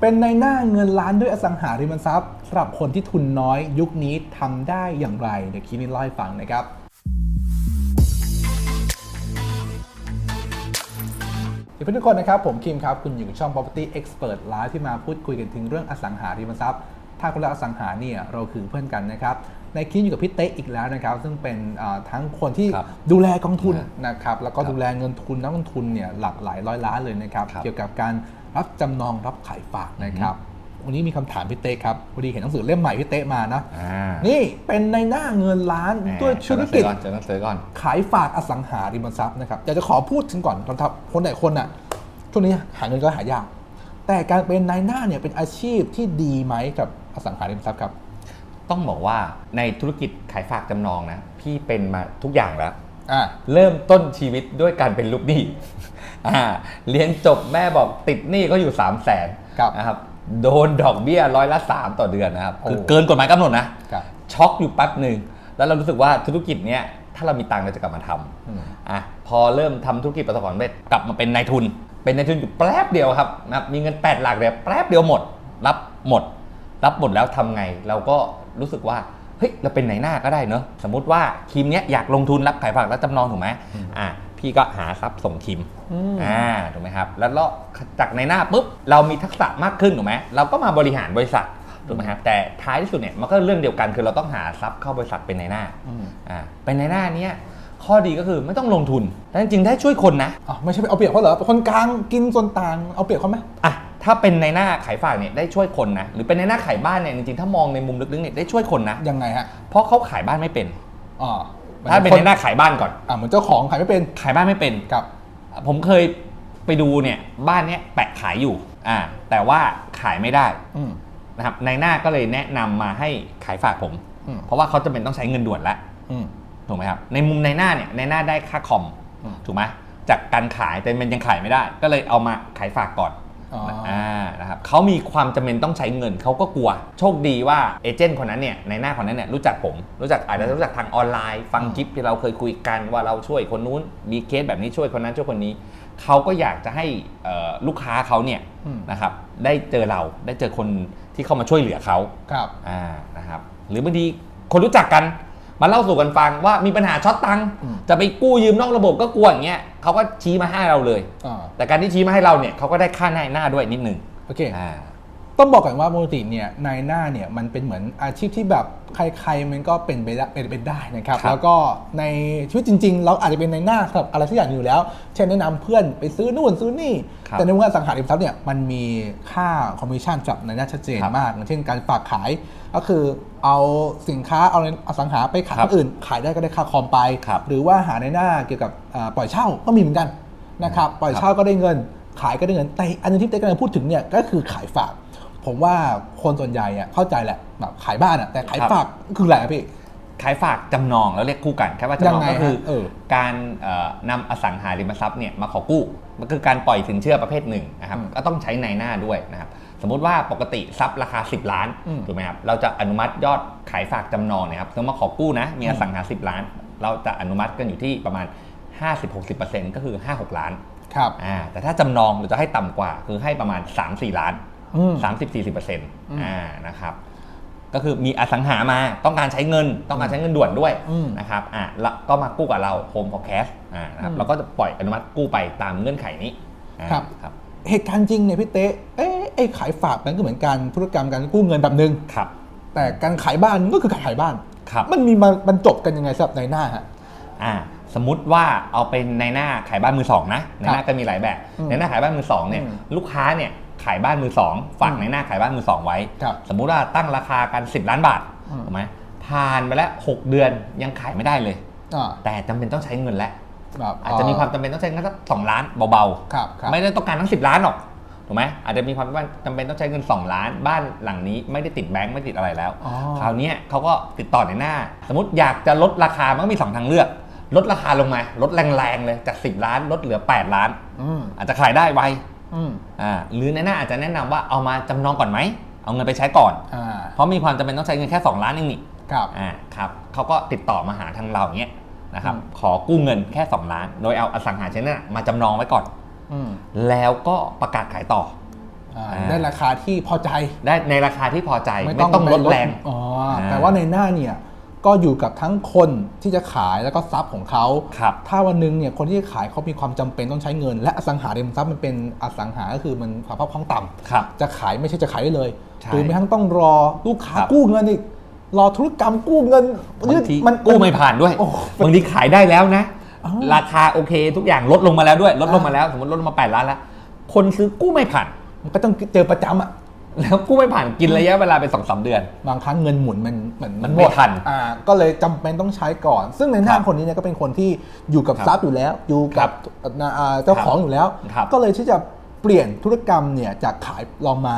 เป็นในหน้าเงินล้านด้วยอสังหาริมทรัพย์สำหรับคนที่ทุนน้อยยุคนี้ทำได้อย่างไรเดี๋ยวคลิปนี้เล่าให้ฟังนะครับสวัสดีทุกคนนะครับ ผมคิมครับ คุณอยู่กับช่อง Property Expert Live ที่มาพูดคุยกันถึงเรื่องอสังหาริมทรัพย์ ถ้าคุณรักอสังหาเนี่ยเราคือเพื่อนกันนะครับ ในคลิปอยู่กับพี่เต๊ะอีกแล้วนะครับ ซึ่งเป็นอ่าทั้งคนที่ครับดูแลกองทุนครับนะครับ แล้วก็ครับดูแลเงินทุนนักลงทุนเนี่ยหลากหลายร้อยล้านเลยนะครับครับเกี่ยวกับการ รับจำนองรับขายฝากนะครับ วันนี้มีคำถามพี่เต๊ะครับพอดีเห็นหนังสือเล่มใหม่พี่เต๊ะมานะอ่านี่เป็นในหน้าเงินล้านแหมด้วยธุรกิจเจอหนังสือก่อนขายฝากอสังหาริมทรัพย์นะครับอยากจะขอพูดถึงก่อนสำหรับคนไหนคนอะช่วงนี้หาเงินก็หายากแต่การเป็นนายหน้าเนี่ยเป็นอาชีพที่ดีไหมกับอสังหาริมทรัพย์ครับ ต้องบอกว่าในธุรกิจขายฝากจำนองนะ พี่เป็นมาทุกอย่างแล้วอ่าเริ่มต้นชีวิตด้วยการเป็นลูกหนี้ อ่าเรียนจบแม่บอกติดหนี้ก็อยู่3 0 0แสนครับนะครับโดนดอกเบี้ยร้อยละ3ต่อเดือนนะครับโอ้คือเกินกฎหมายกำหนดนะครับช็อกอยู่แป๊บหนึ่งแล้วเรารู้สึกว่าธุรกิจเนี้ยถ้าเรามีตังค์เราจะกลับมาทอืมำอะพอเริ่มทำธุรกิจประสบความสำเร็จกลับมาเป็นนายทุน เป็นนายทุนอยู่แป๊บเดียวครับนะครับมีเงิน 8 หลักเดียวแป๊บเดียวหมด รับหมด รับหมดแล้วทำไง เราก็รู้สึกว่าเฮ้ยเราเป็นไหนหน้าก็ได้เนอะสมมติว่าทีมเนี้ยอยากลงทุนรับขายฝากและจำนองถูกไหมอะ พี่ก็หาทรัพย์ส่งทีมอืมอ่าถูกไหมครับ แล้วเราจากในหน้าปุ๊บเรามีทักษะมากขึ้นถูกไหมเราก็มาบริหารบริษัทถูกไหมครับแต่ท้ายที่สุดเนี่ยมันก็เรื่องเดียวกันคือเราต้องหาทรัพย์เข้าบริษัทเป็นในหน้าอืมอ่าเป็นในหน้าเนี้ยข้อดีก็คือไม่ต้องลงทุนแต่จริงๆได้ช่วยคนนะอ๋อไม่ใช่ไปเอาเปรียบเขาเหรอเป็นคนกลางกินส่วนต่างเอาเปรียบเขาไหมอะถ้าเป็นในหน้าขายฝากเนี่ยได้ช่วยคนนะหรือเป็นในหน้าขายบ้านเนี่ยจริงๆถ้ามองในมุมลึกๆเนี่ยได้ช่วยคนนะยังไงฮะเพราะเขาขายบ้านไม่เป็นอ๋อ ถ้าเป็นในหน้าขายบ้านก่อนอ่าเหมือนเจ้าของขายไม่เป็นขายบ้านไม่เป็นกับ ผมเคยไปดูเนี่ยบ้านเนี้ยแปะขายอยู่อ่าแต่ว่าขายไม่ได้อืมนะครับในหน้าก็เลยแนะนำมาให้ขายฝากผมอืมเพราะว่าเขาจะเป็นต้องใช้เงินด่วนแล้วอืมถูกไหมครับในมุมในหน้าเนี่ยในหน้าได้ค่าคอมอืมถูกไหมจากการขายแต่มันยังขายไม่ได้ ก็เลยเอามาขายฝากก่อน อ๋ออ่่านะครับเขามีความจำเป็นต้องใช้เงินเขาก็กลัว โชคดีว่าเอเจนต์คนนั้นเนี่ยในหน้าคนนั้นเนี่ยรู้จักผม รู้จักอาจจะรู้จักทางออนไลน์ ฟังคลิปที่เราเคยคุยกันว่าเราช่วยคนนู้นมีเคสแบบนี้ช่วยคนนั้นช่วยคนนี้เขาก็อยากจะให้เอ่อลูกค้าเขาเนี่ยอืมนะครับได้เจอเราได้เจอคนที่เข้ามาช่วยเหลือเขาครับอ่านะครับหรือบางทีคนรู้จักกัน มาเล่าสู่กันฟังว่ามีปัญหาช็อตตังค์อืม จะไปกู้ยืมนอกระบบก็กลัวอย่างเงี้ยเขาก็ชี้มาให้เราเลย อ่าแต่การที่ชี้มาให้เราเนี่ยเขาก็ได้ค่าหน้าหน้าด้วยนิดนึงโอเค อ่า ต้องบอกก่อนว่าปกติเนี่ยนายหน้าเนี่ยมันเป็นเหมือนอาชีพที่แบบใครๆมันก็เป็นไปได้เป็นไปได้นะครับครับแล้วก็ในชีวิตจริง ๆ เราอาจจะเป็นนายหน้าสำหรับอะไรสักอย่างอยู่แล้ว เช่นแนะนำเพื่อนไปซื้อนู่นซื้อนี่ครับแต่ในวงการอสังหาริมทรัพย์เนี่ยมันมีค่าคอมมิชชั่นจับนายหน้าชัดเจนครับมากอย่างเช่นการฝากขายก็คือเอาสินค้าเอาอสังหาไปขายครัคบนอื่น ขายได้ก็ได้ค่าคอมไปครับหรือว่าหาในหน้าเกี่ยวกับอ่าปล่อยเช่าก็มีเหมือนกันนะครับปล่อยเช่าก็ได้เงิน ขายก็ได้เงินแต่อันนึงที่เต้กำลังพูดถึงเนี่ยก็คือขายฝาก ผมว่าคนส่วนใหญ่อะเข้าใจแหละแบบขายบ้านอะแต่ขายครับฝากคืออะไรอะพี่ ขายฝากจำนองแล้วเรียกคู่กันแค่ว่าจำยันงองไงก็คือฮะเออ การเอ่อนำอสังหาริมทรัพย์เนี่ยมาขอกู้มันคือการปล่อยสินเชื่อประเภทหนึ่งนะครับอืมก็ต้องใช้ในหน้าด้วยนะครับสมมุติว่าปกติทรัพย์ราคา 10 ล้านอืม ถูกไหมครับเราจะอนุมัติยอดขายฝากจำนองเนะครับสมมติมาขอกู้นะมีอสังหา 10 ล้าน เราจะอนุมัติกันอยู่ที่ประมาณ 50-60%ก็คือ 5-6 ล้าน ครับ อ่าแต่ถ้าจำนองเราจะให้ต่ำกว่าคือให้ประมาณ 3-4 ล้าน อืม30-40%อ่านะครับก็คือมีอสังหามาต้องการใช้เงินต้องการใช้เงินด่วนด้วยอืมนะครับอ่าแล้วก็มากู้กับเรา Home for Cash อ่านะครับอืมเราก็จะปล่อยอนุมัติกู้ไปตามเงื่อนไขนี้อ่าครับครับเหตุการณ์จริงเนี่ยพี่เต้เอ๊ะไอ้ขายฝากมันก็เหมือนการธุรกรรมการกู้เงินแบบนึงครับ แต่การขายบ้านก็คือการขายบ้านครับมันมีมาบรรจบกันยังไงสำหรับในหน้าฮะอ่าสมมุติว่าเอาเป็นในหน้าขายบ้านมือสองนะในหน้าก็มีหลายแบบอืมในหน้าขายบ้านมือสองเนี่ยอืมลูกค้าเนี่ย ขายบ้านมือสองฝากอืมในหน้าขายบ้านมือสองไว้ครับสมมุติว่าตั้งราคากัน 10 ล้านบาทอืมถูกไหมผ่านไปแล้ว 6 เดือนยังขายไม่ได้เลยอ่าแต่จำเป็นต้องใช้เงินแล้วแบบอาจจะมีความจำเป็นต้องใช้เงินสักสองล้านเบาครับครับไม่ได้ต้องการทั้ง 10 ล้านหรอกถูกไหมอาจจะมีความจำเป็นต้องใช้เงิน 2 ล้าน บ้านหลังนี้ไม่ได้ติดแบงก์ไม่ติดอะไรแล้วอ๋อคราวเนี้ยเขาก็ติดต่อในหน้า สมมติอยากจะลดราคามันก็มี 2 ทางเลือก ลดราคาลงมา ลดแรงๆเลยจาก 10 ล้านลดเหลือ 8 ล้านอืมอาจจะขายได้ไว อืมอ่าหรือในหน้าอาจจะแนะนำว่าเอามาจำนองก่อนไหม เอาเงินไปใช้ก่อนอ่าเพราะมีความจำเป็นต้องใช้เงินแค่ 2 ล้านเองนี่ครับอ่าครับเขาก็ติดต่อมาหาทางเราเนี้ยนะครับอืมขอกู้เงินแค่ 2 ล้าน โดยเอาอสังหาริมทรัพย์นั้นนะมาจำนองไว้ก่อนอืมแล้วก็ประกาศขายต่ออ่าอ่าได้ราคาที่พอใจ ได้ในราคาที่พอใจไม่ต้องลดแรงอ๋ออ่าแปลว่าในหน้าเนี่ย ก็อยู่กับทั้งคนที่จะขายแล้วก็ทรัพย์ของเขา ครับ ถ้าวันหนึงเนี่ยคนที่จะขายเขามีความจำเป็นต้องใช้เงิน และอสังหาริมทรัพย์มันเป็นอสังหาก็คือมันความภาพคล่องต่ำครับ จะขายไม่ใช่จะขายได้เลยใช่หรือไม่ทั้งต้องรอลูกค้าครับ กู้เงินอีกรอธุรกรรมกู้เงินบางทีมันกู้ไม่ผ่านด้วยโอ้ บางทีขายได้แล้วนะ อ้าวราคาโอเค ทุกอย่างลดลงมาแล้วด้วย ลดลงอ่ามมาแล้ว สมมติลดลงมา 8 ล้านแล้ว คนซื้อกู้ไม่ผ่าน มันก็ต้องเจอประจำอะ แล้วกู้ไม่ผ่านกินระยะเวลาเป็นสองสามเดือน บางครั้งเงินหมุนมันเหมือนมันไม่ทันอ่าก็เลยจำเป็นต้องใช้ก่อน ซึ่งในหน้าครับคนนี้เนี่ยก็เป็นคนที่อยู่กับครับทรัพย์อยู่แล้ว อยู่ครักับบอ่าเจ้าของอยู่แล้วครับก็เลยที่จะเปลี่ยนธุรกรรมเนี่ยจากขายลองมา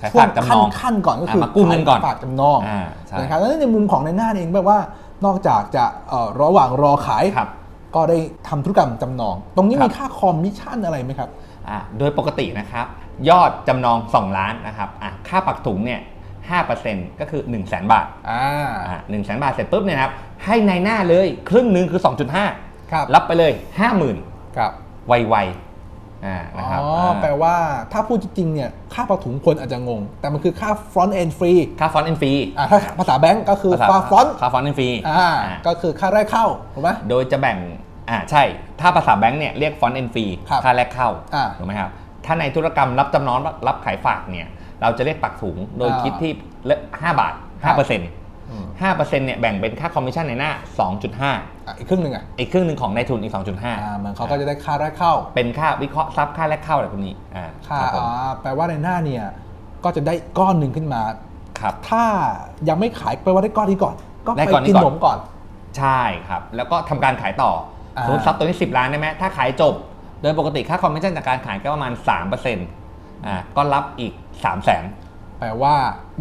ขายช่วฝางกจำนขั้นองขั้นก่อนก็คือมากู้เงินก่อนขายฝากจำนองอ่าใช่นะครับแล้วในมุมของในหน้าเองแปลว่านอกจากจะเอ่อระหว่างรอขายครับก็ได้ทำธุรกรรมจำนอง ตรงนี้ครับมีค่าคอมมิชชั่นอะไรไหมครับอ่าโดยปกตินะครับ ยอดจำนอง 2 ล้านนะครับอะค่าปักถุงเนี่ย5%ก็คือ 1 0 0 0 0แบาทอ่าอ่าหนึ่งแสนบาทเสร็จปุ๊บเนี่ยนะครับให้ในหน้าเลยครึ่งหนึ่งคือ 2.5 ครับ รับไปเลย 50,000ครับ ไวๆอ่านะครับอ๋ออาแปลว่าถ้าพูดจริงๆเนี่ยค่าปะถุงคนอาจจะงง แต่มันคือค่า front end free ค่าฟอนต์เอ็นฟรีอ่าถ้าภาษาแบงก์ก็คือค่า front ค่าฟอนต์เอ็นฟรีอ่าก็คือค่าแรกเข้าถูกไหม โดยจะแบ่งอ่าใช่ ถ้าภาษาแบงก์เนี่ยเรียกฟอนต์เอ็นฟรีครับค่าแรกเข้าอ่า ถูกไหมครับ ถ้าในธุรกรรมรับจำนองรับขายฝากเนี่ย เราจะเรียกปักถุงโดยอ่าคิดที่ห้าบาทครับ5เปอร์เซ็นต์อืมห้าเปอร์เซ็นต์เนี่ยแบ่งเป็นค่าคอมมิชชั่นในหน้า2.5อะอีกครึ่งหนึ่งอะอีกครึ่งหนึ่งของในทุนอีก2.5อ่าเหมือนเขาก็จะได้ค่าแรกเข้า เป็นค่าวิเคราะห์ทรัพย์ค่าแรกเข้าอะไรพวกนี้อ่าค่ารับผมอ่าแปลว่าในหน้าเนี่ยก็จะได้ก้อนหนึ่งขึ้นมาครับถ้ายังไม่ขายแปลว่าได้ก้อนนี้ก่อน ก็ได้ไปก้อนนี้กินก่อนหนมก่อน ใช่ครับ แล้วก็ทำการขายต่ออ่าสมมติทรัพย์ตัวนี้10ล้านได้ไหมถ้าขายจบ โดยปกติค่าคอมมิชชั่นจากการขายก็ประมาณ3%อ่าก็รับอีก 3 0 0 0 0 0แปลว่า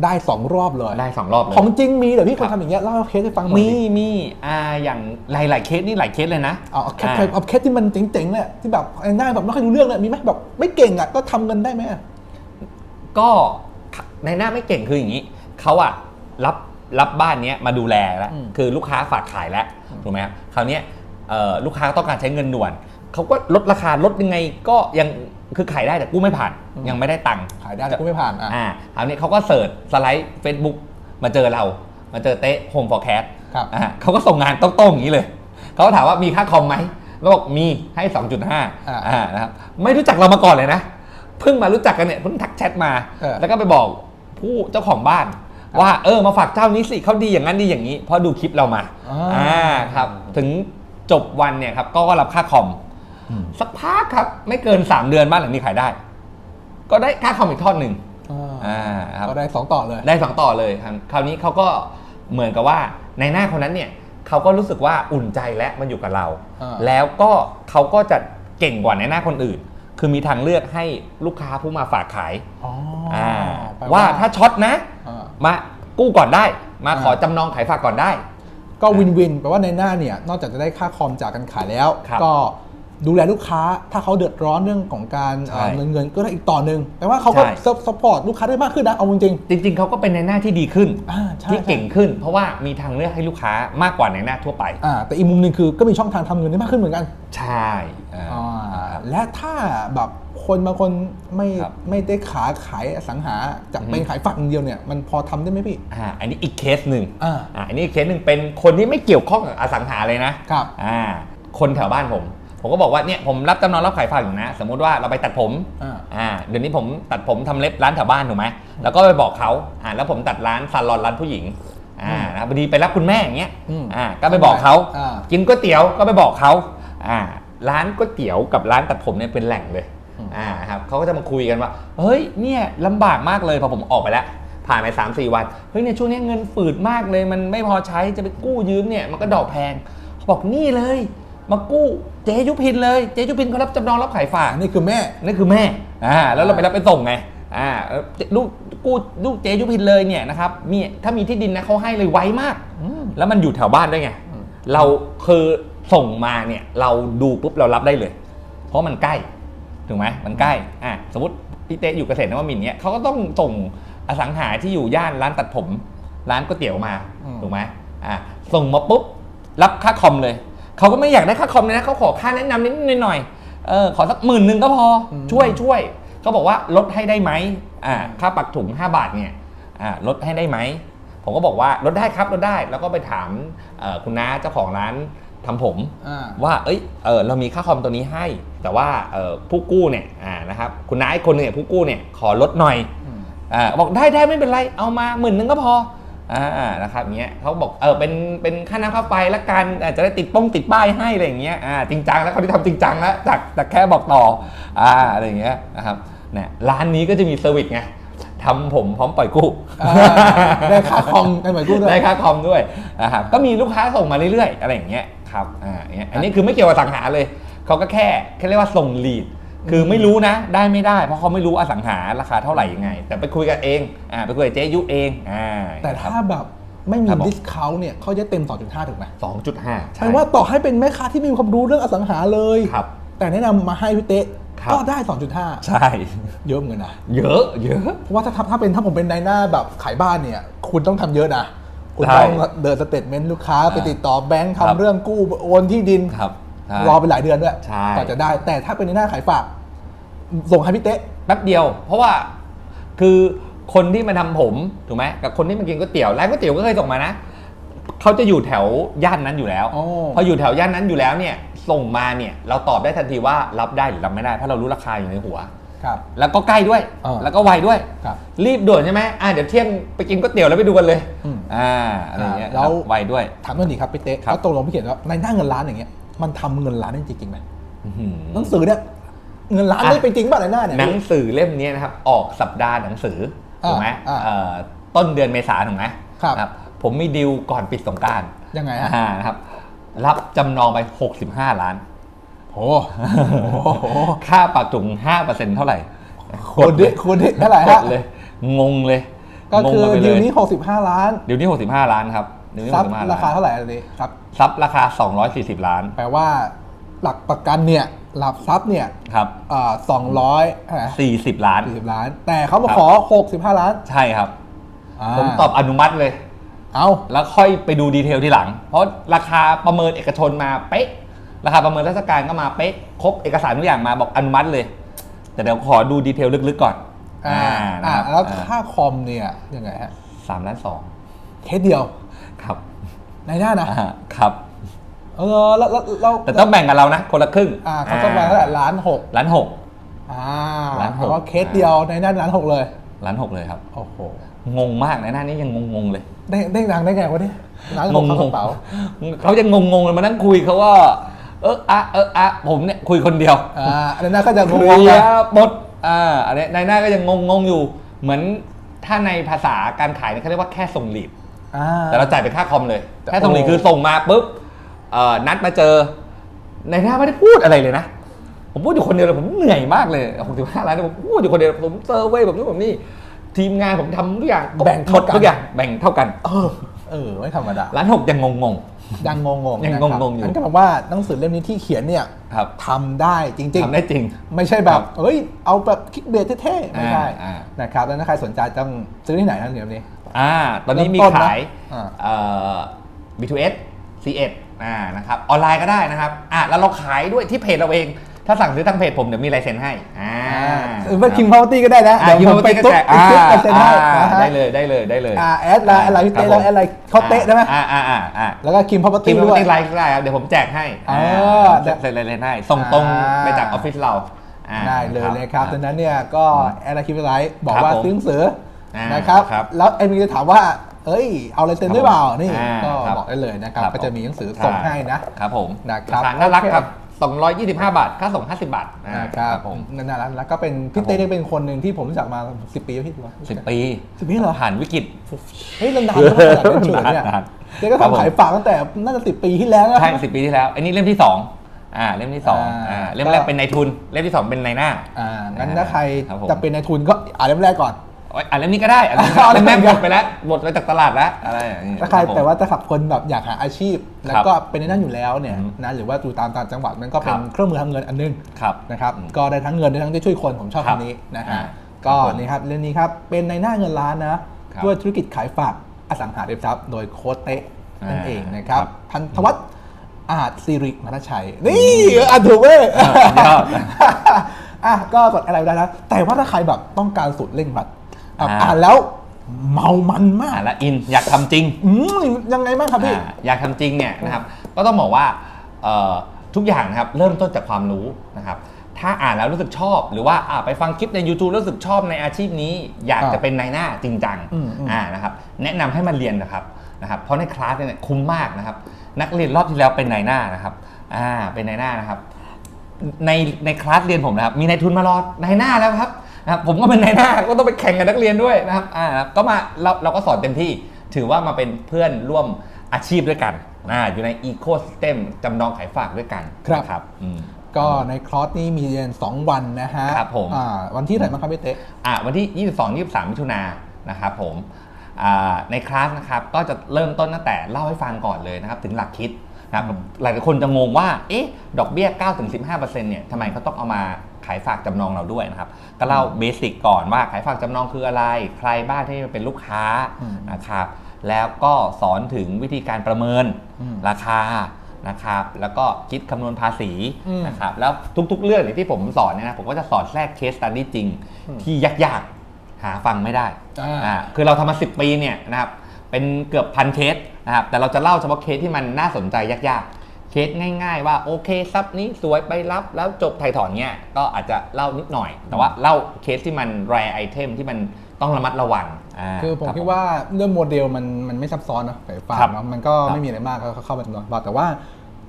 ได้สองรอบเลย ได้2รอบเลย ของจริงมีเหรอพี่คครับนทำอย่างเงี้ยเล่าเคสให้ฟังหน่อยมีดิมีอ่าอย่างหลาย ๆ เคสนี่หลายเคสเลยนะเอาเอาเคสอ่า เอาเคสที่มันเจ๋งๆเนี่ยที่แบบไอ้หน้าแบบไม่ค่อยรู้เรื่องเลยมีไหมแบบไม่เก่งอะก็ทำเงินได้ไหมอะก็ในหน้าไม่เก่งคืออย่างนี้ เขาอะรับรับบ้านเนี้ยมาดูแลแล้วคือลูกค้าฝากขายแล้วถูกไหมครับคราวเนี้ยเอ่อลูกค้าต้องการใช้เงินด่วน เขาก็ลดราคาลดยังไงก็ยังคือขายได้แต่กู้ไม่ผ่าน ยังไม่ได้ตังค์ขายได้แต่ก็ไม่ผ่านอะอ่าคราวนี้เขาก็เสิร์ชสไลด์ Facebook มาเจอเรา มาเจอเต๊ะ Home Forecast ครับอ่าเขาก็ส่งงานโต้งๆอย่างนี้เลย เขาก็ถามว่ามีค่าคอมไหมเราบอกมีให้ 2.5อ่าอ่านะครับไม่รู้จักเรามาก่อนเลยนะ เพิ่งมารู้จักกันเนี่ยเพิ่งทักแชทมาเออแล้วก็ไปบอกผู้เจ้าของบ้าน ว่าเออมาฝากเจ้านี้สิเขาดีอย่างนั้นดีอย่างนี้เพราะดูคลิปเรามาอ่าครับถึงจบวันเนี่ยครับก็รับค่าคอม สักพักครับ ไม่เกิน 3 เดือนบ้านหลังนี้ขายได้ ก็ได้ค่าคอมอีกทอดหนึ่งอ่าอ่าครับก็ได้สองต่อเลย ได้สองต่อเลยครับคราวนี้เขาก็เหมือนกับว่าในหน้าคนนั้นเนี่ยเขาก็รู้สึกว่าอุ่นใจและมันอยู่กับเราอ่าแล้วก็เขาก็จะเก่งกว่าในหน้าคนอื่น คือมีทางเลือกให้ลูกค้าผู้มาฝากขายอ๋ออ่าแปลว่าถ้าช็อตนะอ่ามากู้ก่อนได้มาอ่าขอจำนองขายฝากก่อนได้ ก็วินวินแปลว่าในหน้าเนี่ยนอกจากจะได้ค่าคอมจากการขายแล้วครับก็ ดูแลลูกค้าถ้าเขาเดือดร้อนเรื่องของการใช่เอ่อเงินเงินก็ได้อีกต่อหนึ่งแปลว่าเขาก็ใช่ ซัพพอร์ตลูกค้าได้มากขึ้นนะเอาจริงจริง ๆเขาก็เป็นในหน้าที่ดีขึ้นอ่าใช่ที่เก่งขึ้น เพราะว่ามีทางเลือกให้ลูกค้ามากกว่าในหน้าทั่วไปๆอ่าแต่อีกมุมหนึ่งคือก็มีช่องทางทำเงินได้มากขึ้นเหมือนกันใช่อ่า อ่าและถ้าแบบคนบางคนไม่ครับ ไม่ได้ขาขายอสังหาจะเป็นขายฝักอย่างเดียวเนี่ยมันพอทำได้ไหมพี่ อ่าอันนี้อีกเคสหนึ่งอ่า อ่าอันนี้อีกเคสหนึ่งเป็นคนที่ไม่เกี่ยวข้องกับอสังหาเลยนะครับ อ่า คนแถวบ้านผม ผมก็บอกว่าเนี่ยผมรับจำนองรับขายฝากอยู่นะ สมมุติว่าเราไปตัดผมอ่า อ่าเดี๋ยวนี้ผมตัดผมทำเล็บร้านแถวบ้านถูกไหมแล้วก็ไปบอกเขาอ่าแล้วผมตัดร้านซาลอนร้านผู้หญิงอ่านะครับพอดีไปรับคุณแม่อย่างเงี้ยอืมอ่าก็ไปบอกเขาอ่า กินก๋วยเตี๋ยวก็ไปบอกเขาอ่าร้านก๋วยเตี๋ยวกับร้านตัดผมเนี่ยเป็นแหล่งเลยอืมอ่าครับเขาก็จะมาคุยกันว่าเฮ้ยเนี่ยลำบากมากเลยพอผมออกไปแล้ว ผ่านไป3าสี่วันเฮ้ยเนี่ยช่วงนี้เงินฝืดมากเลย มันไม่พอใช้จะไปกู้ยืมเนี่ยมันก็ดอกแพงเขาบอกนี่เลย มากู้เจยุพินเลยเจยุพินเขารับจำนองรับขายฝากอันนี้คือแม่ นั่นคือแม่อ่าแล้วเราไปรับไปส่งไงอ่าเอ่อลูกกู้ลูกเจยุพินเลยเนี่ยนะครับมีถ้ามีที่ดินนะเขาให้เลยไวมาก อืม แล้วมันอยู่แถวบ้านด้วยไง อืม เราคือส่งมาเนี่ยเราดูปุ๊บเรารับได้เลย เพราะมันใกล้ ถูกไหมมันใกล้ อะสมมติพี่เต้อยู่เกษตรนวมินทร์เนี่ยเขาก็ต้องส่งอสังหาที่อยู่ย่านร้านตัดผม ร้านก๋วยเตี๋ยวมา อืม ถูกไหมอะส่งมาปุ๊บ รับค่าคอมเลย เขาก็ไม่อยากได้ค่าคอมเลยนะเขาขอค่าแนะนำนิดๆหน่อยๆเออขอสักหมื่นหนึ่งก็พออช่วยช่วยเขาก็บอกว่าลดให้ได้ไหมอ่าค่าปักถุง 5 บาทเนี่ยอ่าลดให้ได้ไหม ผมก็บอกว่าลดได้ครับลดได้แล้วก็ไปถามเอ่อคุณน้าเจ้าของร้านทำผม อ่า ว่า เอ้ย เออเรามีค่าคอมตัวนี้ให้ แต่ว่า เออผู้กู้เนี่ย อ่า นะครับ คุณน้าอีกคนหนึงเนี่ยผู้กู้เนี่ย ขอลดหน่อย อืม อ่า บอกได้ได้ไม่เป็นไร เอามาหมื่นนึงก็พอ อ่านะครับเงี้ยเขาบอกเออเป็นเป็นค่าน้ำค่าไฟละกันอาจจะได้ติดป้องติดป้ายให้อะไรอย่างเงี้ยอ่าจริงจังแล้วเขาที่ทำจริงจังแล้วจากจากแค่บอกต่ออ่าอะไรอย่างเงี้ยนะครับเนี่ยร้านนี้ก็จะมีเซอร์วิสไงทำผมพร้อมปล่อยกู้อ่าได้ค่าคอมกันเหมือนกูด้วยได้ค่าคอมด้วยนะครับก็มีลูกค้าส่งมาเรื่อยๆ อะไรอย่างเงี้ยครับอ่าอย่างเงี้ยอันนี้คือไม่เกี่ยวกับอสังหาเลยเขาก็แค่แค่เรียกว่าส่งลีด คือไม่รู้นะ ได้ไม่ได้ เพราะเขาไม่รู้อสังหาราคาเท่าไหร่ยังไง แต่ไปคุยกันเองอ่าไปคุยกับเจ๊ยุเองอ่าแต่ครับถ้าแบบไม่มีครับผมดิสคาวเนี่ยเขาจะเต็ม 2.5 ถูกไหมสองจุดห้าใช่ว่าต่อให้เป็นแม่ค้าที่มีความรู้เรื่องอสังหาเลย ครับ แต่แนะนำมาให้พี่เต๊ะครับ ก็ได้ใช่2.5เยอะเหมือนกันนะ เยอะ เยอะ เพราะว่าถ้าทำถ้าเป็นถ้าผมเป็นนายหน้าแบบขายบ้านเนี่ย คุณต้องทำเยอะนะ คุณใช่ต้องเดินสเตทเมนต์ลูกค้าไปอ่าติดต่อแบงค์ครับ ทำเรื่องกู้โอนที่ดิน ครับใช่ รอไปหลายเดือนด้วยใช่ กว่าจะได้ แต่ถ้าเป็นนายหน้าขายฝาก ส่งให้พี่เต๊ะแป๊บเดียว เพราะว่าคือคนที่มาทำผมถูกไหมกับคนที่มากินก๋วยเตี๋ยวร้านก๋วยเตี๋ยวก็เคยส่งมานะเขาจะอยู่แถวย่านนั้นอยู่แล้วอ๋อพออยู่แถวย่านนั้นอยู่แล้วเนี่ย ส่งมาเนี่ย เราตอบได้ทันทีว่ารับได้หรือรับไม่ได้เพราะเรารู้ราคาอยู่ในหัวครับแล้วก็ใกล้ด้วยเออแล้วก็ไวด้วยครับรีบด่วนใช่ไหมอ่าเดี๋ยวเที่ยงไปกินก๋วยเตี๋ยวแล้วไปดูกันเลยอืมอ่าอะไรอย่างเงี้ยแล้วครับไวด้วยถามหน่อยดิครับพี่เต๊ะครับแล้วตกลงพี่เขียนว่าในหน้าเงินล้านอย่างเงี้ยมันทำเงินล้านได้จริงๆไหมอื้อหือหนังสือเนี่ย เงินล้านอะได้เป็นจริงป่ะในหน้าเนี่ย หนังสือเล่มนี้นะครับ ออกสัปดาห์หนังสือถูกไหมอ่าเอ่อต้นเดือนเมษาถูกไหมครับนะผมมีดีลก่อนปิดสงกรารยังไงฮะอ่านะครับ รับจำนองไป 65 ล้านโหโอ้โหค่าปักถุง5%เท่าไหร่คูณดิคูณดิเท่าไหร่กฮะดเลยงงเลย ก็คืองงไปเลดีลนี้ 65 ล้านเดี๋ยวนี้ 65 ล้านครับเดี๋ยวนี้ซับ65ราคาเท่าไหร่อันนี้ครับซับราคา 240 ล้าน แปลว่า หลักประกันเนี่ยหลักทรัพย์เนี่ยครับสองร้อยเท่าไหร่40ล้านสี่สิบล้าน แต่เขามาครับขอ65ล้าน ใช่ครับาผมตอบอนุมัติเลย เอาแล้วค่อยไปดูดีเทลทีหลัง เพราะราคาประเมินเอกชนมาเป๊ะ ราคาประเมินราชการก็มาเป๊ะ ครบเอกสารทุกอย่างมาบอกอนุมัติเลย แต่เดี๋ยวขอดูดีเทลลึกๆก่อน อ่านะอ่าครับแล้วค่าคอมเนี่ยยังไงฮะสามล้านสองเคสเดียว ครับ ในหน้านะอ่าครับ เออแล้วแล้วแล้วแต่ต้องแบ่งกับเรานะ คนละครึ่งอ่าเขาต้องมาเท่าไหร่ล้านหกล้านหกอ่าล้านหกแต่ว่าเคสเดียวในหน้าล้านหกเลยล้านหกเลยครับโอ้โหงงมากในหน้านี้ยังงงๆเลย ได้ได้ดังได้ไงวะเนี่ยล้านหงกงเข้ากระเป๋าๆเขายังงงๆเลยมานั่งคุยเขาว่า เอออะเอออะผมเนี่ยคุยคนเดียวอ่าในหน้าก็จะงเคงลีๆยนะร์หมดอ่าอันนี้ในหน้าก็ยังงงงๆอยู่ เหมือนถ้าในภาษาการขายเนี่ยเขาเรียกว่าแค่ส่งลีดอ่าแต่เราจ่ายเป็นค่าคอมเลยแต่แค่ส่งลีดโอ้คือส่งมาปุ๊บเอ่อ นัดมาเจอ ในหน้าไม่ได้พูดอะไรเลยนะ ผมพูดอยู่คนเดียวเลยผมเหนื่อยมากเลยหกสิบห้าล้านผมพูดอยู่คนเดียวผมเซอร์เว้ยแบบนี้แบบนี้ทีมงานผมทำทุกอย่างแบ่งหมดทุกอย่างแบ่งเท่ากัน เออ เออ ไม่ธรรมดาล้านหกยังงงงยังงงๆยังนะครับงงๆอยู่นั่นก็แปลว่าหนังสือเล่มนี้ที่เขียนเนี่ยๆครับทำได้จริงทำได้จริงๆไม่ใช่แบครับบเอ้ยเอาแบบคลิกเบสเท่ๆไม่ใช่อ่าอ่านะครับแล้วถ้าใครสนใจต้องซื้อที่ไหนนะเดี๋ยวนี้อ่า ตอนนี้มีเริ่มต้นนะขายอ่าเอ่อ B2S C1 อ่านะครับออนไลน์ก็ได้นะครับอ่าแล้วเราขายด้วยที่เพจเราเอง ถ้าสั่งซื้อทางเพจผมเดี๋ยวมีลายเซ็นให้อ่า หรือว่าคิงพาวตี้ก็ได้นะ อ่าเดี๋ยวผมไปคิตุ๊วบแจกไปตุ๊บไปเซ็นให้อ่านะฮะได้เลยได้เลยได้เลยอ่าแอดไลน์อะไรพี่เต้แล้วแอดไลน์เขาเตะได้ไหมอ่าอ่าอ่าอ่าแล้วก็คิมพาวทีตี้มด้วยที่ไลน์ได้ครับเดี๋ยวผมแจกให้อ่าเซ็นเซ็นลายเซ็นให้ส่งตรงอ่า ไปจากออฟฟิศเราอ่า ได้เลยนะครับดังนั้นเนี่ยก็แอดไลน์คิมไลท์บอกครับว่าผมซื้อหนังสืออ่านะครับ ครับ แล้วไอ้มีจะถามว่า เอ้ย เอาลายเซ็นด้วยเปล่านี่อ่าก็ครับบอกได้เลยนะครับ ครับ ก็จะมีหนังสือส่งให้นะ ครับผมนะครับาาน่ารักโอเคครับ 225 บาท ค่าส่ง 50 บาทอ่านะครับผมนั่นแหละแล้วก็เป็นพี่เต้เนี่ยเป็นคนหนึ่งที่ผมรู้จักมา 10 ปีแล้วพี่ตัวสิบปีสิบปีเหรอผ่านวิกฤต เฮ้ยนานๆแล้วขนาดนั้นเฉยเนี่ยนานเจ๊ก็ครับผม ทำขายฝากตั้งแต่น่าจะสิบปีที่แล้วนะ ใช่สิบปีที่แล้ว อันนี้เล่มที่สองอ่า เล่มที่สองอ่าอ่าเล่มแรกเป็นนายทุน เล่มที่สองเป็นนายหน้า อ่างั้นถ้าใครครับผม จะเป็นนายทุนก็อ่านเล่มแรกก่อน โอ๊ยอ่านเล่มนี้ก็ได้อ่านเล่มนี้ก็เอาได้เล่เล่มมแรแรกกหมดไปแล้วหมดไปจากตลาดแล้วอะไรอย่างนี้ถ้าใครบผมแต่ว่าถ้าขับคนแบบอยากหาอาชีพ แล้วครับก็เป็นในนั้นอยู่แล้วเนี่ยอืมนะหรือว่าอยู่ตามต่างจังหวัดมันก็เป็นครับเครื่องมือทำเงินอันนึงครับนะครับก็ได้ทั้งเงินได้ทั้งได้ช่วยคนผมชอบครับคำนี้นะอ่าฮะก็ครับผมนี่ครับเรื่องนี้ครับเป็นในหน้าเงินล้านนะครับด้วยธุรกิจขายฝากอสังหาริมทรัพย์โดยโค้ดเตะนั่นอ่าเองนะครับครับพันธวัฒน์อาจสิริมาชัย นี่อ่านถูกเว้ยอ่ายอดอะก็กดอะไรได้นะแต่ว่าถ้าใครแบบต้องการสูตรเร่งรัด อะอ่าอ่านแล้วเมามันมาอ่ากแล้วอินอยากทำจริงอืมยังไงบ้างครับพี่ อ่าอยากทำจริงเนี่ยนะครับ ก็ต้องบอกว่าเอ่อทุกอย่างนะครับเริ่มต้นจากความรู้นะครับ ถ้าอ่านแล้วรู้สึกชอบ หรือว่าอ่าไปฟังคลิปใน YouTube รู้สึกชอบในอาชีพนี้ อยากครับจะเป็นนายหน้าจริงจังอืมอืม อ่านะครับแนะนำให้มาเรียนนะครับนะครับ เพราะในคลาสเนี่ยคุ้มมากนะครับ นักเรียนรอบที่แล้วเป็นนายหน้านะครับอ่าเป็นนายหน้านะครับ ในในคลาสเรียนผมนะครับ มีนายทุนมารอนายหน้าแล้วครับ นะครับผมก็เป็นนายหน้าก็ต้องไปแข่งกับนักเรียนด้วยนะครับอ่าครับก็มาเราเราก็สอนเต็มที่ถือว่ามาเป็นเพื่อนร่วมอาชีพด้วยกันอ่าอยู่ในอีโค y สเต็มจำนองขายฝากด้วยกันครับนะครับอืมก็ในคลอสนี้มีเรียน 2 วันนะฮะครับผมอ่าวันที่ไหนบ้างครับพี่เต๊ะอะวันที่ 22 23 มิถุนายนนะครับผมอ่าในคลาสนะครับก็จะเริ่มต้นตั้งแต่เล่าให้ฟังก่อนเลยนะครับถึงหลักคิดนะครับอืมหลายๆคนจะงงว่าเอ๊ะดอกเบี้ย9-15%เนี่ยทำไมเขาต้องเอามา ขายฝากจำนองเราด้วยนะครับ ก็เล่าเบสิกก่อนว่าขายฝากจำนองคืออะไร ใครบ้างที่เป็นลูกค้าอืมนะครับ แล้วก็สอนถึงวิธีการประเมินอืมราคานะครับ แล้วก็คิดคำนวณภาษีอืมนะครับ แล้วทุกๆ เรื่องเนี่ยที่ผมสอนเนี่ยนะผมก็จะสอนแทรกเคสตันดี้จริงอืมที่ยากๆ หาฟังไม่ได้อ่าอ่าคือเราทำมา 10 ปีเนี่ยนะครับเป็นเกือบพันเคสนะครับแต่เราจะเล่าเฉพาะเคสที่มันน่าสนใจยากๆ เคสง่ายๆ ว่าโอเคซับนี้สวยไปรับแล้วจบไถ่ถอนเนี่ยก็อาจจะเล่านิดหน่อย แต่ว่าเล่าเคสที่มันแรไอเทมที่มันต้องระมัดระวังาคือผมรับคิดว่าเรื่องโมเดลมันมันไม่ซับซ้อนนะไก่ฟ้าครับเนาะมันก็ครับไม่มีอะไรมากก็เข้าไปตำรวจบอกแต่ว่า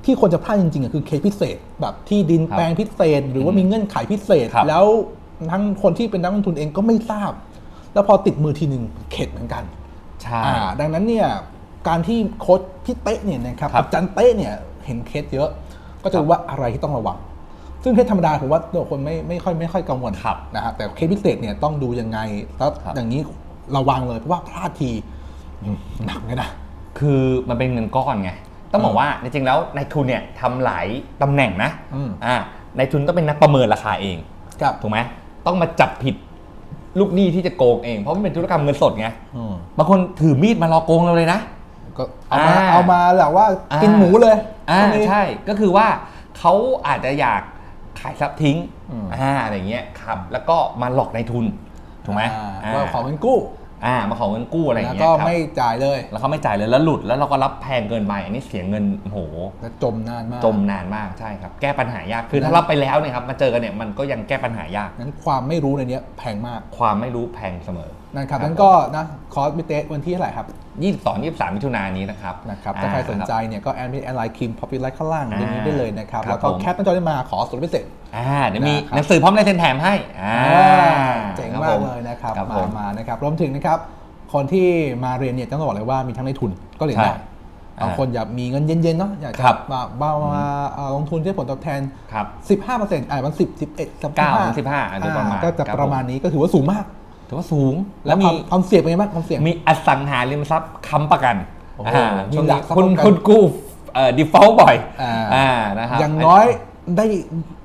ที่คนจะพลาดจริงๆอะคือเคสพิเศษ แบบที่ดินครับแปลงพิเศษ หรือว่ามีเงื่อนไขพิเศษ ครับ แล้วทั้งคนที่เป็นนักลงทุนเองก็ไม่ทราบ แล้วพอติดมือทีหนึ่งเข็ดเหมือนกัน ใช่ อ่าดังนั้นเนี่ยการที่โค้ชพี่เต๊ะเนี่ยนะครับครับอาจันเต๊ะเนี่ย เห็นเคสเยอะ ก็จะรู้ว่าอะไรที่ต้องระวัง ซึ่งเคสธรรมดาผมว่าตัวคนไม่ไม่ค่อยไม่ค่อยกังวลครับนะฮะแต่เคสพิเศษเนี่ยต้องดูยังไงแล้วครับอย่างนี้ระวังเลยเพราะว่าพลาดทีอืมหนักเลยนะคือมันเป็นเงินก้อนไงต้องบอกว่าจริงๆแล้วนายทุนเนี่ยทำหลายตำแหน่งนะอืมอ่านายทุนต้องเป็นนักประเมินราคาเองครับถูกไหมต้องมาจับผิดลูกหนี้ที่จะโกงเองเพราะมันเป็นธุรกรรมเงินสดไงอืมบางคนถือมีดมารอโกงเราเลยนะก็เอามาอ่าเอามาแหละว่ากินอ่าหมูเลย อ่าก็มีใช่ก็คือว่าเขาอาจจะอยากขายทรัพย์ทิ้งอืมอ่าอะไรเงี้ยครับแล้วก็มาหลอกนายทุนถูกไหมอ่าอ่าว่าขอเงินกู้อ่ามาขอเงินกู้อะไรอย่างแล้วเงี้ยก็ครับไม่จ่ายเลย แล้วเขาไม่จ่ายเลยแล้วหลุดแล้วเราก็รับแพงเกินไปอันนี้เสียเงินโอ้โหแล้วจมนานมากจมนานมากใช่ครับ แก้ปัญหายากคือถ้ารับไปแล้วเนี่ยครับมาเจอกันเนี่ยมันก็ยังแก้ปัญหายากงั้นความไม่รู้ในเนี้ยแพงมาก ความไม่รู้แพงเสมอนะครับนั้นก็นะคอร์สบิเตสวันที่เท่าไหร่ครับ 22 23 มิถุนายนนี้นะครับนะครับอ่ถ้าใครสนใจเนี่ยก็แอดมินแอดไลน์คิมพอปิไลท์ข้างล่างอ่าลิงก์นี้ได้เลยนะครับครับแล้วก็ผมแคปหน้าจอได้มาขอส่วนลดพิเศษอ่าเดี๋ยวมีนะครับหนังสือพร้อมลายเซ็นแถมให้อ่าเจ๋งครับมากผเลยนะครับครับมาผมมานะครับรวมถึงนะครับคนที่มาเรียนเนี่ยต้องบอกเลยว่ามีทั้งในทุนก็เรียนได้ใช่บางคนอยากมีเงินเย็นๆเนาะอยากจะครับมามามาเอ่อลงทุนที่ผลตอบแทนครับ15%อ่ามัน10 11 9ถึง15อาจจะประมาณก็จะครับประมาณนี้ก็ถือว่าสูงมาก ถือว่าสูงแล้แล้ววมี มีความเสี่ยงเป็นไงบ้างความเสี่ยง มีอสังหาริมทรัพย์ค้ำประกันโอ้โหอ่ามีช่วงหลันี้กทรัพย์คุณประกัน คุณกู้เอ่อ default บ่อยอ่าอ่านะครับอย่างน้อยได้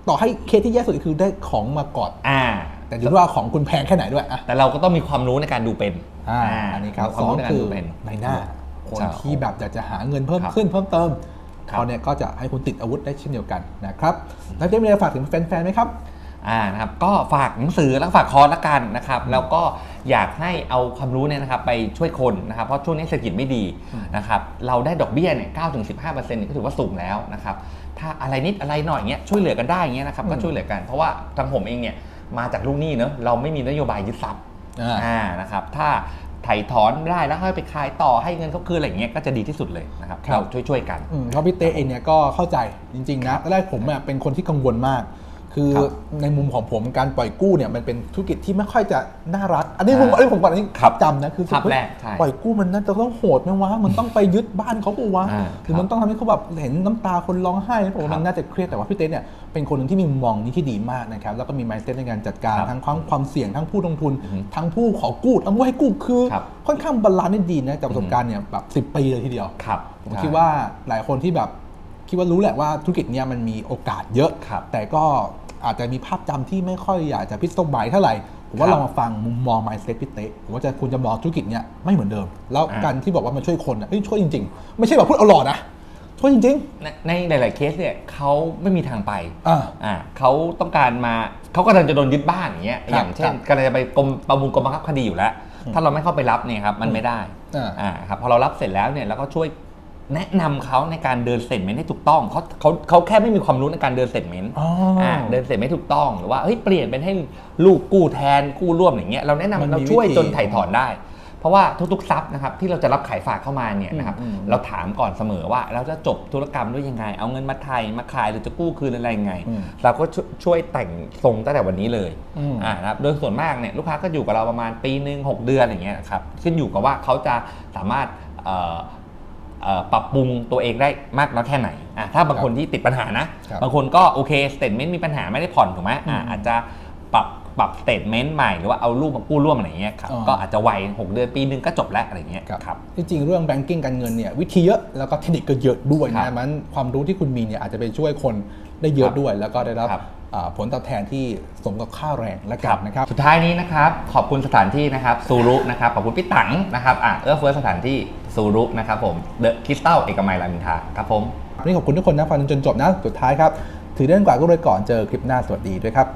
ต่อให้เคสที่แย่สุดคือได้ของมาก่อนอ่า แต่ดูว่าของคุณแพงแค่ไหนด้วยอะแต่เราก็ต้องมีความรู้ในการดูเป็นอ่าอันนี้ครับมีคสวามองรู้ในการคือดูเป็น ในหน้า คนใช่ที่แบบอยากจะหาเงินเพิ่มครับขึ้นเพิ่มเติมครับ เขาเนี่ยก็จะให้คุณติดอาวุธได้เช่นเดียวกันนะครับแล้วจะมีอะไรฝากถึงแฟนๆไหมครับ อ่านะครับก็ฝากหนังสือแล้วก็ฝากคอร์สละกันนะครับ แล้วก็อยากให้เอาความรู้เนี่ยนะครับไปช่วยคนนะครับ เพราะช่วงนี้เศรษฐกิจไม่ดีนะครับ เราได้ดอกเบี้ยเนี่ย9ถึง15เปอร์เซ็นต์เนี่ยก็ถือว่าสูงแล้วนะครับ ถ้าอะไรนิดอะไรหน่อยเงี้ยช่วยเหลือกันได้เงี้ยนะครับก็อืมช่วยเหลือกัน เพราะว่าทางผมเองเนี่ยมาจากลูกหนี้เนอะเราไม่มีนโยบายยึดทรัพย์อ่าอ่านะครับถ้าไถ่ถอนได้แล้วให้ไปขายต่อให้เงินเขาคืนอะไรอย่างเงี้ยก็จะดีที่สุดเลยนะครับครับเราช่วยๆกันอืมเพราะพี่เต้เองเนี่ยก็เข้าใจจริงๆนะตอนแรกผมอะเป็นคนที่กังวลมาก คือครับในมุมของผมการปล่อยกู้เนี่ยมันเป็นธุรกิจที่ไม่ค่อยจะน่ารัก อันนี้มุมอ่าอันนี้ผมก่อนอันนี้ครับจำนะคือภาพเฮ้ยแรกใช่ปล่อยกู้มันน่าจะต้องโหดไหมวะมันต้องไปยึดบ้านเขาปะวะอ่าหรือมันต้องทำให้เขาแบบเห็นน้ำตาคนร้องไห้ผมว่าครัมับนน่าจะเครียดแต่ว่าพี่เต้เนี่ยเป็นคนหนึ่งที่มีมุมมองนี้ที่ดีมากนะครับแล้วก็มี mindset ในการจัดการครับทั้งความความเสี่ยงทั้งผู้ลงทุนอือฮึทั้งผู้ขอกู้ทั้งผู้ให้กู้คือครับค่อนข้างบาลานซ์ได้ดีนะจากประสบการณ์เนี่ยแบบสิปีเลยทีเดียวครับผมใช่คิดว่าหลายคนที่แบบคิดว่ารู้แหละว่าธุรกิจเนี้ยมันมีโอกาสเยอะครับแต่ก็ อาจจะมีภาพจำที่ไม่ค่อยอยากจะพิสตบายเท่าไหร่ผมว่าครับลองมาฟังมุมมอง mindset พี่เต้ผมว่าจะคุณจะมองธุรกิจเนี้ยไม่เหมือนเดิม แล้วอ่าการที่บอกว่ามันช่วยคนอะเอ้ยช่วยจริง ๆ ไม่ใช่แบบพูดเอาหล่อนะช่วยจริงในในหลาย ๆ เคสเนี่ยเขาไม่มีทางไปๆอ่าอ่าเขาต้องการมาเขากำลังจะโดนยึดบ้านอย่างเงี้ยครับอย่างเช่นครับกำลังจะไปกรมประมูลกรมบังคับคดีอยู่แล้ว ถ้าเราไม่เข้าไปรับเนี่ยครับมันไม่ได้อ่าอ่าครับพอเรารับเสร็จแล้วเนี่ยเราก็ช่วย แนะนำเขาในการเดินเซนเมนต์ให้ถูกต้องเขาเขาเขาแค่ไม่มีความรู้ในการเดินเซนเมนต์ อ๋ออ่าเดินเซนไม่ถูกต้องหรือว่าเฮ้ยเปลี่ยนเป็นให้ลูกกู้แทนกู้ร่วมอย่างเงี้ยเราแนะนำมันมีเราช่วยวิธีจนถ่ายถอนได้ เพราะว่าทุกๆทรัพย์นะครับที่เราจะรับขายฝากเข้ามาเนี่ยนะครับอืมอืมเราถามก่อนเสมอว่าเราจะจบธุรกรรมด้วยยังไง เอาเงินมาไทยมาขายหรือจะกู้คืนอะไรยังไง อืมเราก็ช่วยช่วยแต่งทรงตั้งแต่วันนี้เลยอืม อ่านะครับโดยส่วนมากเนี่ยลูกค้าก็อยู่กับเราประมาณปีหนึ่งหกเดือนอย่างเงี้ยนะครับขึ้นอยู่กับว่าเขาจะสามารถเอ่อเอ่อ ปรับปรุงตัวเองได้มากน้อยแค่ไหนอะถ้าบางคนที่ติดปัญหานะครับบางคนก็โอเคสเตทเมนต์มีปัญหาไม่ได้ผ่อนถูกไหมอะอืมอาจจะปรับปรับสเตทเมนต์ใหม่หรือว่าเอารูปมากู้ร่วมอะไรอย่างเงี้ยครับอ๋อก็อาจจะไวหกเดือนปีหนึ่งก็จบแล้วอะไรอย่างเงี้ยครับจริงๆเรื่อง banking การเงินเนี่ยวิธีเยอะแล้วก็เทคนิคก็เยอะด้วยครันะบมันความรู้ที่คุณมีเนี่ยอาจจะไปช่วยคนได้เยอะครับด้วย แล้วก็ได้รับครับอ่าผลตอบแทนที่สมกับค่าแรงและกันนะครับ สุดท้ายนี้นะครับ ขอบคุณสถานที่นะครับซูรุนะครับ ขอบคุณพี่ตังนะครับอะเอื้อเฟื้อสถานที่ ซูรุนะครับผมเดอะคริสตัลเอกมัยรามอินทราครับผม วันนี้ขอบคุณทุกคนนะฟังจนจบนะ สุดท้ายครับ ถือเรื่องกว่าก็เลยก่อนเจอคลิปหน้าสวัสดีด้วยครับ